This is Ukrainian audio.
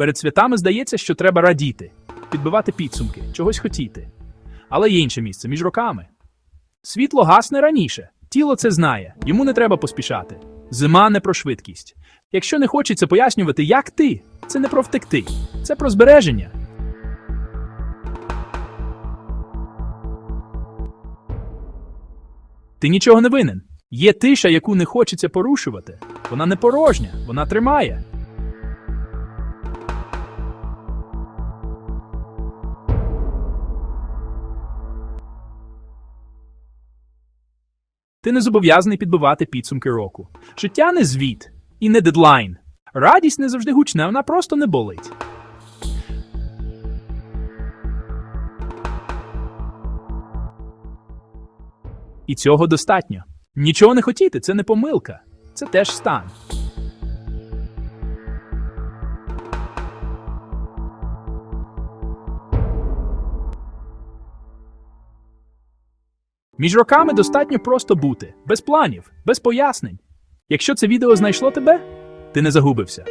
Перед святами здається, що треба радіти, підбивати підсумки, чогось хотіти. Але є інше місце між роками. Світло гасне раніше. Тіло це знає, йому не треба поспішати. Зима не про швидкість. Якщо не хочеться пояснювати, як ти, це не про втекти, це про збереження. Ти нічого не винен. Є тиша, яку не хочеться порушувати. Вона не порожня, вона тримає. Ти не зобов'язаний підбивати підсумки року. Життя не звіт і не дедлайн. Радість не завжди гучна, вона просто не болить. І цього достатньо. Нічого не хотіти це не помилка, це теж стан. Між роками достатньо просто бути, без планів, без пояснень. Якщо це відео знайшло тебе, ти не загубився.